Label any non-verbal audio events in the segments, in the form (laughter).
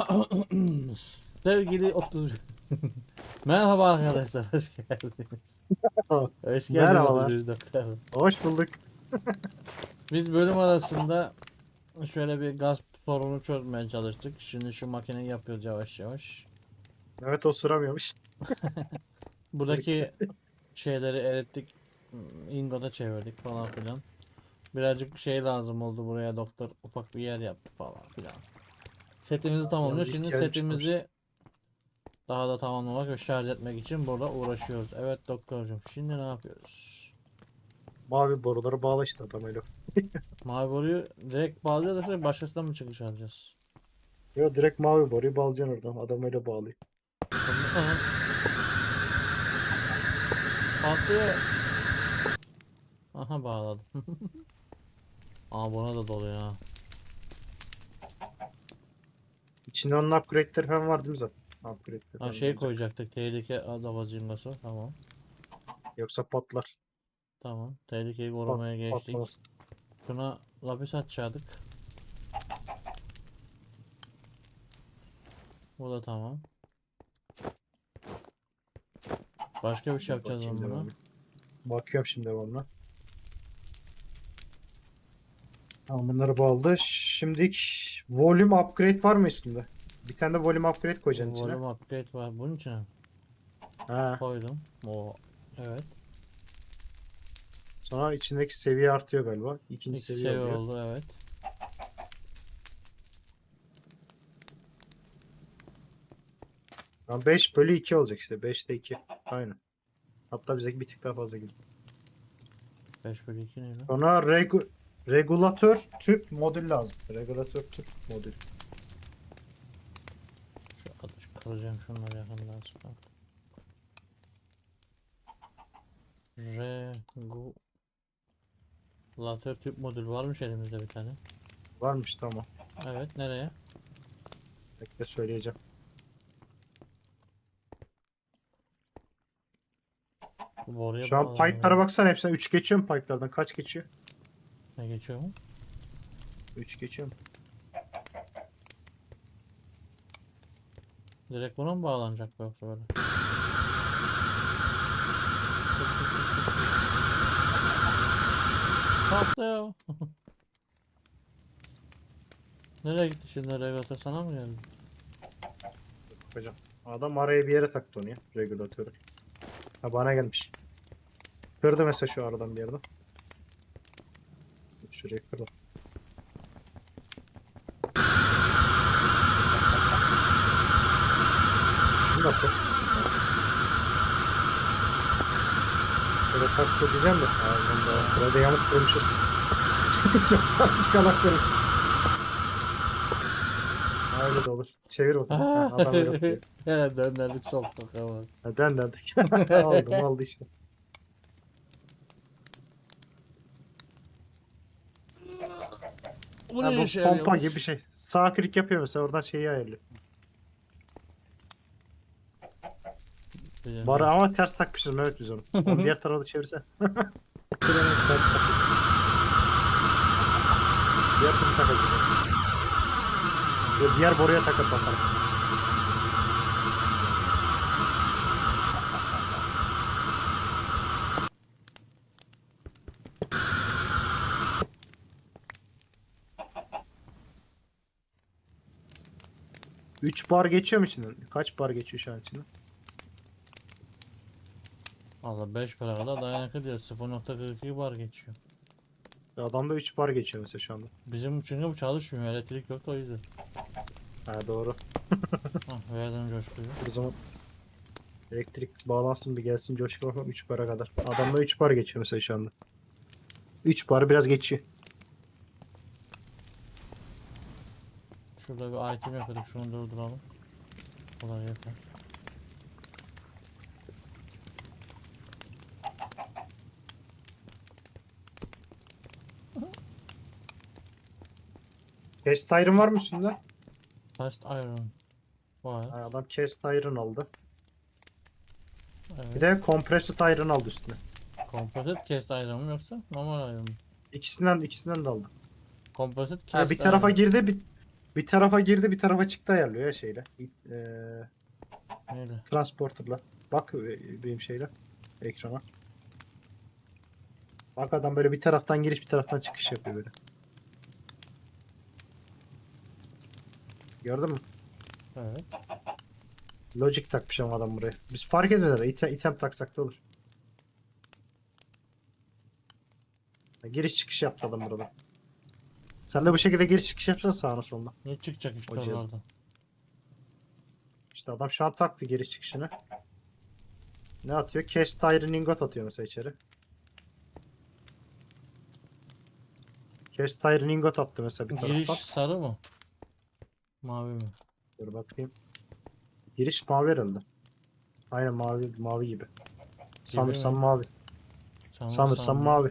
(laughs) Sevgili 30 (laughs) Merhaba arkadaşlar, hoş geldiniz. Hoş geldiniz. Merhabalar. 31 dakika. Hoş bulduk. (laughs) Biz bölüm arasında şöyle bir gaz sorunu çözmeye çalıştık. Şimdi şu makineyi yapıyoruz yavaş yavaş. Evet o sıramıyormuş. Buradaki şeyleri erittik. Ingo'da çevirdik falan filan. Birazcık şey lazım oldu buraya doktor. Ufak bir yer yaptı falan filan. Setimizi tamamlıyor. Şimdi setimizi daha da tamamlamak ve şarj etmek için burada uğraşıyoruz. Evet doktorcum. Şimdi ne yapıyoruz? Mavi boruları bağla işte adam öyle. (laughs) Mavi boruyu direkt bağlayacağız yoksa başkasından mı çıkış alacağız? Yo direkt mavi boruyu bağlayacaksın oradan. Adam öyle bağlıyor. Patlıyor. Aha bağladım. (laughs) Aa buna da doluyor ha. İçinde onun upgrade'leri falan var değil mi zaten? Upgrade'leri Ha falan şey olacak. koyacaktık. Tehlike adabacıngası. Tamam. Yoksa patlar. Tamam. Tehlikeyi korumaya geçtik. Patlamaz. Şuna lapis atacaktık. Bu da tamam. Başka bir şey yapacağız Bakayım onunla. devamlı. Bakıyorum şimdi devamlı. Tamam bunları bağladı. Şimdilik volume upgrade var mı üstünde? Bir tane de volume upgrade koyacaksın içine. Volume upgrade var. Bunun içine Ha. koydum. O evet. Sonra içindeki seviye artıyor galiba. İkinci İki seviye, seviye oluyor. oldu evet. Tamam 5 bölü 2 olacak işte. 5'te 2. Aynen. Hatta bize bir tık daha fazla gidiyor. 5 bölü 2 neydi? Sonra regu regülatör tüp modül lazım. Regülatör tüp modül. Şu atış kıracağım şunları yakından sonra. Regulator tüp modül varmış elimizde bir tane. Varmış tamam. Evet nereye? Bekle söyleyeceğim. Bu boruya Şu an bağlanıyor. pipe'lara baksana hepsine 3 geçiyor mu pipe'lardan? Kaç geçiyor? Ne geçiyor mu? 3 geçiyor mu? Direkt buna mı bağlanacak bu yoksa böyle? Patlıyor. (laughs) Nereye gitti şimdi regülatör sana mı geldi? Hocam. Adam araya bir yere taktı onu ya. Regülatörü. Ha bana gelmiş. Kırdı mesela şu aradan bir yerden. Şurayı kırdı. Bunu da kır. Şöyle taktı diyeceğim de. Ağzında. Burada yamuk kırmışız. Çok çıkamak kırmışız. Ha, Öyle de olur. Çevir bakalım. Ha, adam öyle yapıyor. Hele döndürdük soktuk ama. Neden dedik? (laughs) Aldım aldı işte. Bu Ha, ne bu işe pompa yarıyormuş? gibi bir şey. Sağ klik yapıyor mesela oradan şeyi ayarlıyor. Barı ama ters takmışız Mehmet biz onu. Onu diğer (laughs) tarafa da çevirse. (laughs) Ters takmışız. diğer türlü takacağız. Diğer boruya takıp bakalım. Üç bar geçiyor mu içinden? Kaç bar geçiyor şu an içinden? Valla 5 para kadar dayanıklı diyor. 0.42 bar geçiyor. Adamda 3 bar geçiyor mesela şu anda. Bizim çünkü bu çalışmıyor. Elektrik yok da o yüzden. Ha doğru. (laughs) Hah verdim coşkuyu. O zaman elektrik bağlansın bir gelsin coşku bakalım 3 bara kadar. Adamda 3 bar geçiyor mesela şu anda. 3 bar biraz geçiyor. Şurada bir item yapıyorduk. Şunu durduralım. Kadar yeter. Cast iron var mı üstünde? Fast iron. Var. Ha, adam cast iron aldı. Evet. Bir de compressed iron aldı üstüne. Composite cast iron mu yoksa normal iron mu? İkisinden ikisinden de aldı. Composite cast Ha, bir tarafa iron. girdi bir Bir tarafa girdi bir tarafa çıktı ayarlıyor ya şeyle. Eee, Neyle? transporterla. Bak e, benim şeyle ekrana. Bak adam böyle bir taraftan giriş bir taraftan çıkış yapıyor böyle. Gördün mü? Evet. Logic takmış ama adam buraya. Biz fark etmez. İtem, item taksak da olur. Giriş çıkış yaptı adam burada. Sen de bu şekilde giriş çıkış yapsan sağına soluna. Ne çıkacak işte O cihaz. oralardan? İşte adam şu an taktı giriş çıkışını. Ne atıyor? Cast iron ingot atıyor mesela içeri. Cast iron ingot attı mesela bir Giriş taraftan. sarı mı? Mavi mi? Dur bakayım. Giriş mavi herhalde. Aynen mavi mavi gibi. Sanırsam mi? mavi. Sanırsam sanırım. mavi.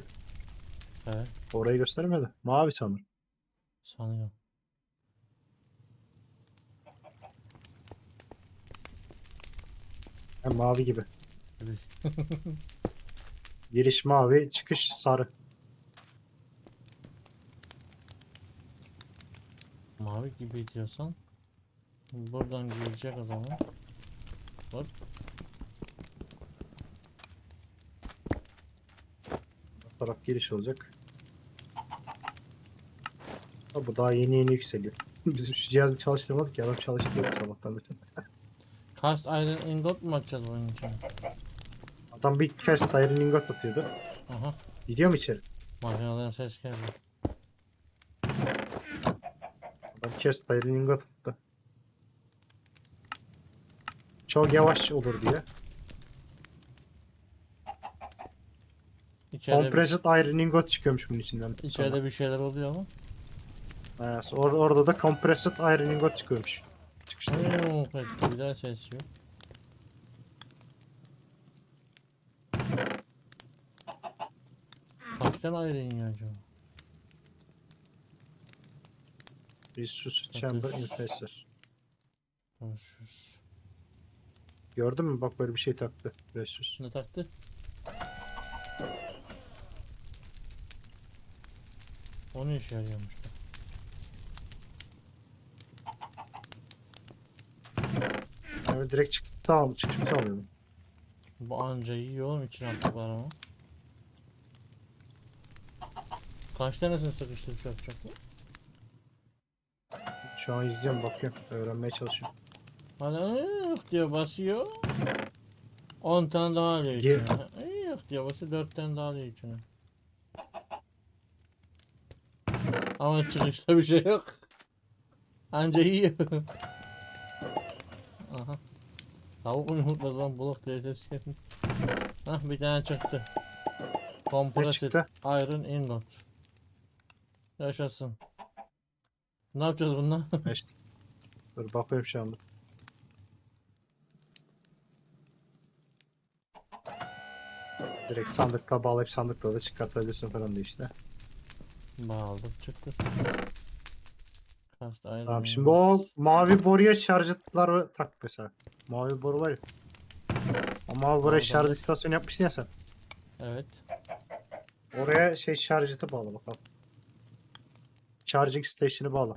Evet. Orayı göstermedi. Mavi sanırım. Sanıyorum. Ha, mavi gibi. Gibi. (laughs) Giriş mavi, çıkış sarı. Mavi gibi diyorsan buradan girecek zaman. Hop. Bu taraf giriş olacak. Ha, bu daha yeni yeni yükseliyor. (laughs) Bizim şu cihazı çalıştırmadık ya adam çalıştırıyordu sabahtan beri. (laughs) Cast iron ingot mu açacağız bunun için? Adam bir cast iron ingot atıyordu. Aha. Gidiyor mu içeri? Makineden ses geldi. Adam cast iron ingot attı. Çok yavaş olur diye. İçeride bir, Compressed iron ingot çıkıyormuş bunun içinden. içeride bir şeyler oluyor mu? Ha, or- orada da compressed iron ingot çıkıyormuş. Çıkışta. Oo, bir daha ses yok. Kaçtan ayrı iniyor acaba? Resource chamber infestor. Görüşürüz. Gördün mü? Bak böyle bir şey taktı. Resus. Ne taktı? O ne işe yarıyormuş Yani direkt çıktı tamam çıkmış alıyordum. Bu anca yiyor oğlum içine attıklar ama. Kaç tanesini sıkıştırıp yapacak? Şu an izleyeceğim bakıyorum. Öğrenmeye çalışıyorum. Hala ıh diyor basıyor. 10 tane daha alıyor Ye- içine. Ih diyor basıyor 4 tane daha alıyor içine. Ama çıkışta bir şey yok. Anca yiyor. (laughs) Aha. Tavuk mu yumurtladı lan diye ses geldi. Hah bir tane çıktı. Compressed çıktı? Iron Ingot. Yaşasın. Ne yapacağız bununla? (laughs) İşte. Dur bakıyorum şu anda. Direkt sandıkla bağlayıp sandıkla da çıkartabilirsin falan diye işte. Bağladım çıktı. Cast Iron Tamam şimdi Ingot. o mavi boruya şarjıtları tak mesela. Mavi boru var ya. O mavi boruya şarj istasyonu yapmışsın ya sen. Evet. Oraya şey şarjıtı bağla bakalım. Charging station'ı bağla.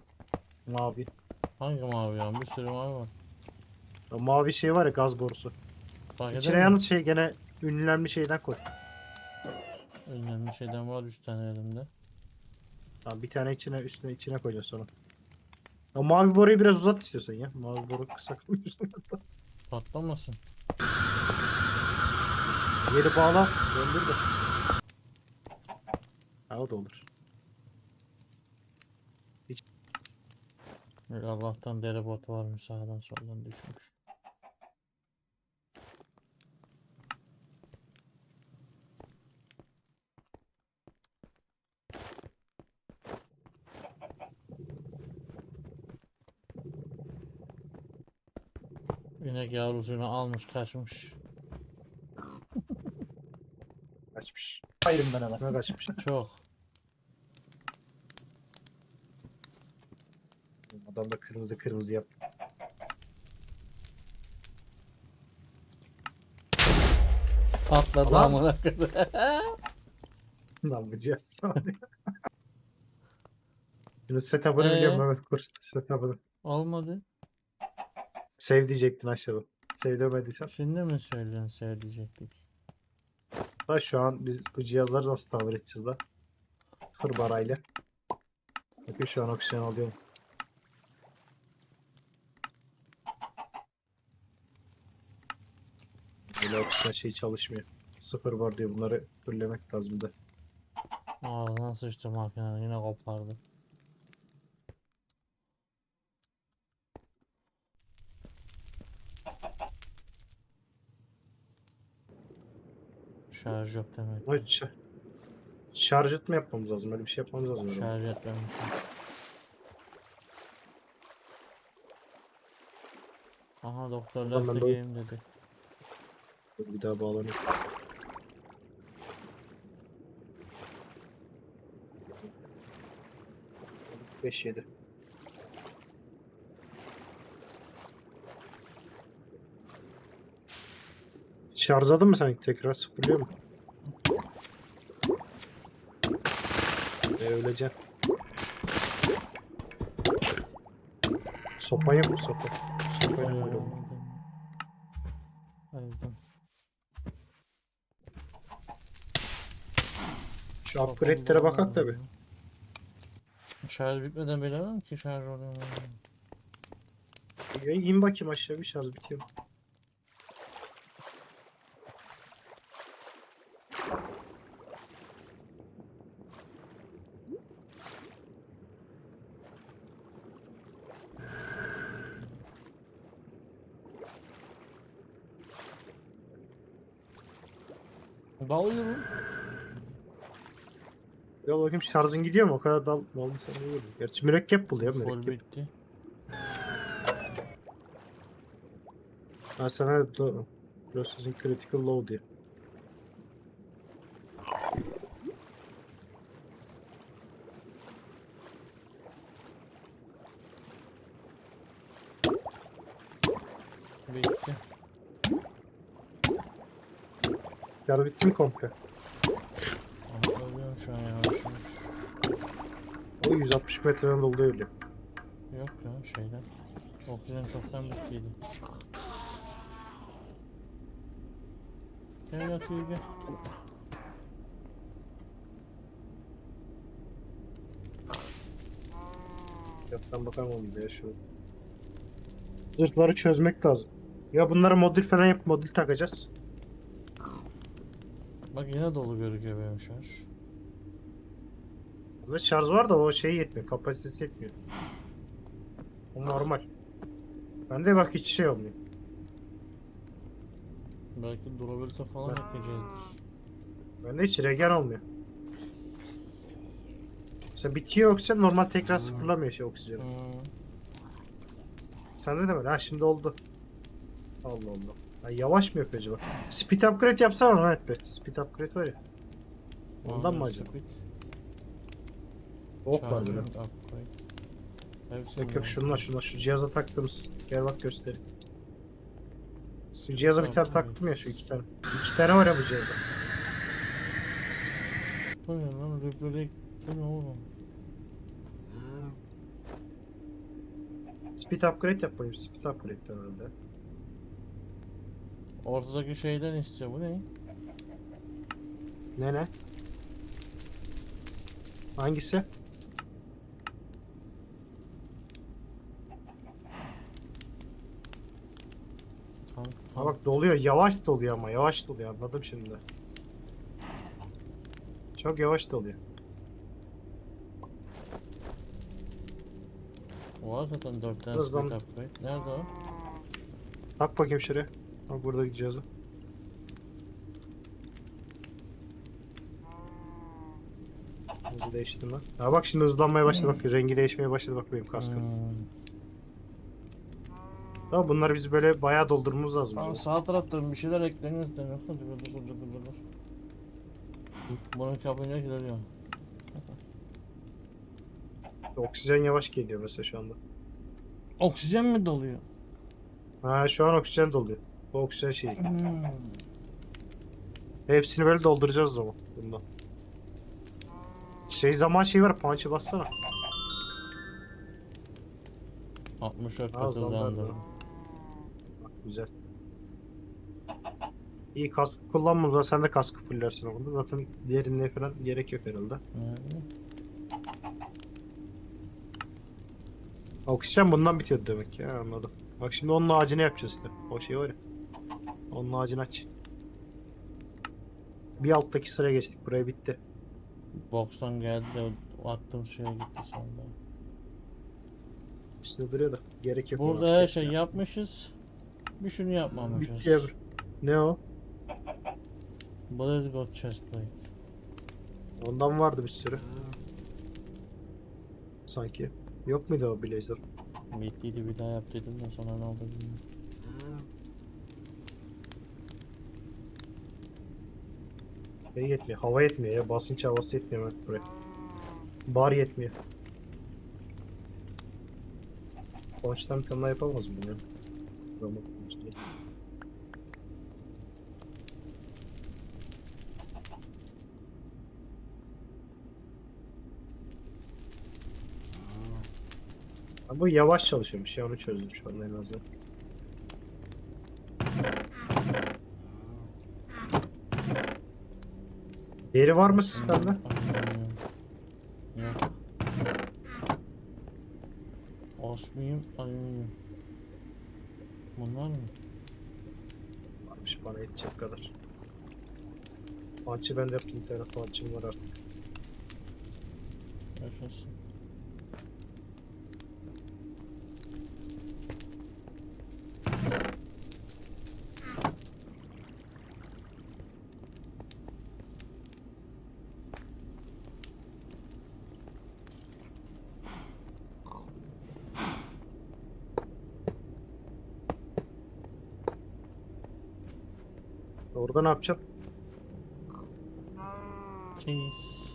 Mavi. Hangi mavi ya? Bir sürü mavi var. O mavi şey var ya gaz borusu. Fark İçine mi? yalnız şey gene ünlemli şeyden koy. Önemli şeyden var 3 tane elimde. Tamam bir tane içine üstüne içine koyacaksın sonra. O mavi boruyu biraz uzat istiyorsan ya. Mavi boru kısa kalıyorsun. (laughs) Patlamasın. Yeri bağla. Döndür de. O da olur. Yok, Allah'tan dere bot varmış sağdan soldan düşmüş. İnek yavrusunu almış kaçmış. Kaçmış. Hayırım ben hemen. Kaçmış? Çok. Adam da kırmızı kırmızı yaptı. Patladı Ulan. amına kadar. (laughs) Ne yapacağız? Şimdi setup'ını Ee? biliyorum Mehmet kur. Setup'ını. Olmadı. Save diyecektin aşağıda. Save demediysen. Şimdi mi söylüyorsun sevdiyecektik? Da şu an biz bu cihazları nasıl tamir edeceğiz da? Sıfır barayla. Bakın şu an oksijen alıyorum. Böyle oksijen şey çalışmıyor. Sıfır var diye bunları fırlamak lazım da. Ağzına sıçtı makine yine kopardı. Şarj yok demek. Ama şa- şarj etme yapmamız lazım. Öyle bir şey yapmamız lazım. Şarj etmemişim. Aha doktor Tamam, ben geleyim dedi. Dur bir daha bağlanayım. Beş yedi. Şarjladın mı sen tekrar sıfırlıyor mu? E öleceksin. Sopan yok mu sopa? Sopa yok mu? Şu upgrade'lere bakak da bir. Şarj bitmeden bilemem ki şarj oluyor? Ya in bakayım aşağı bir şarj bitiyor. Dalıyorum. Ya bakayım şarjın gidiyor mu? O kadar dal dalmışsan iyi olur. Gerçi mürekkep buluyor Full mürekkep. bitti. Ha sana da Processing Critical Low diye. Bitti. Şarj bitti mi komple? Ölüyorum şu an yavaş. O 160 metreden doldu öyle. Yok ya şeyden. Oksijen çoktan bittiydi. Gel yatıyor gel. Yaptan bakamam ya şu. Zırhları çözmek lazım. Ya bunlara modül falan yap modül takacağız. Bak yine dolu gözüküyor benim şarj. Burada şarj var da o şey yetmiyor. Kapasitesi yetmiyor. O normal. Bende bak hiç şey olmuyor. Belki durabilirse falan Ben- ekleyeceğizdir. Bende hiç regen olmuyor. Mesela bitiyor oksijen normal tekrar Hmm. sıfırlamıyor şey oksijeni. Hmm. Sende de böyle. Ha şimdi oldu. Allah Allah. Ha, yavaş mı yapıyor acaba? Speed upgrade yapsana Mehmet Bey. Speed upgrade var ya. Ondan mı acaba? speed, Ok var charging böyle. upgrade. Hepsi Yok yok şunlar şunlar. Şu cihaza taktığımız. Gel bak göstereyim. Şu Speed cihaza bir tane upgrade. taktım ya şu iki tane. İki tane var ya bu cihazda. Bu ne lan? Replay. Bu ne oğlum? Speed upgrade yap bakayım. Speed upgrade herhalde. Ortadaki şeyden istiyor. Bu ne? Ne ne? Hangisi? Tank, Ha tank. bak doluyor. Yavaş doluyor ama. Yavaş doluyor. Anladım şimdi. Çok yavaş doluyor. Var zaten 4 tane Dur, speed zam- upgrade. Nerede o? Tak bakayım şuraya. Bak buradaki cihazı. Hızı değiştirme. Ha bak şimdi hızlanmaya başladı bak rengi değişmeye başladı bak benim kaskın. Hmm. Tamam bunları biz böyle bayağı doldurmamız lazım. Bizim. sağ taraftan bir şeyler ekleniyor demiyor. Hadi dur dur dur dur dur. Bunu kapınca gidiyor. Oksijen yavaş geliyor mesela şu anda. Oksijen mi doluyor? Ha şu an oksijen doluyor. Bu oksijen şeyi. Hmm. Hepsini böyle dolduracağız o zaman bundan. Şey zaman şey var punch'ı bassana. 64 Az kat lan hızlandırdım. Bak güzel. İyi kask kullanma sen de kaskı fullersin orada. Zaten diğerine falan gerek yok herhalde. Yani, Oksijen bundan bitiyordu demek ya anladım. Bak şimdi onun ağacını yapacağız işte. O şey var ya. Onun ağacını aç. Bir alttaki sıraya geçtik. Buraya bitti. Box'tan geldi de o attığım şeye gitti sandım. Üstünde duruyor da. Gerek yok. Burada her şey yapmışız. Bir şunu yapmamışız. Bitti ya. bir- Ne o? Blaze God Chestplate. Ondan vardı bir sürü. Sanki. Yok muydu o blazer? Bittiydi bir daha yap dedim de sonra ne oldu bilmiyorum. Şey yetmiyor. Hava yetmiyor ya. Basınç havası yetmiyor evet buraya. Bar yetmiyor. Konçtan bir tane yapamaz mı ya? Ha, bu yavaş çalışıyormuş ya onu çözdüm şu anda en azından. Deri var mı sistemde? Osmiyum, alüminyum. Bunlar mı? Varmış bana yetecek kadar. Pançı ben de yaptım bir tane pançım var artık. Yaşasın. Orada ne yapacaksın? Cheese.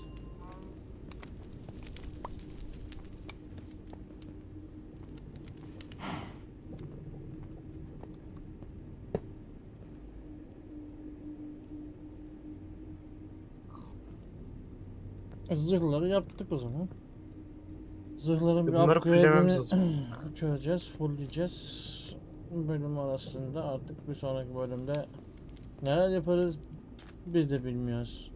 Zırhları yaptık o zaman. Zırhların bir Bunları fullememiz upgrade'ini (clears throat) çözeceğiz, fullleyeceğiz. Bölüm arasında artık bir sonraki bölümde neler yaparız biz de bilmiyoruz.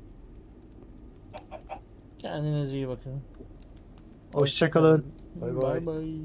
Kendinize iyi bakın. Hoşçakalın. Bay bay. Bay bay.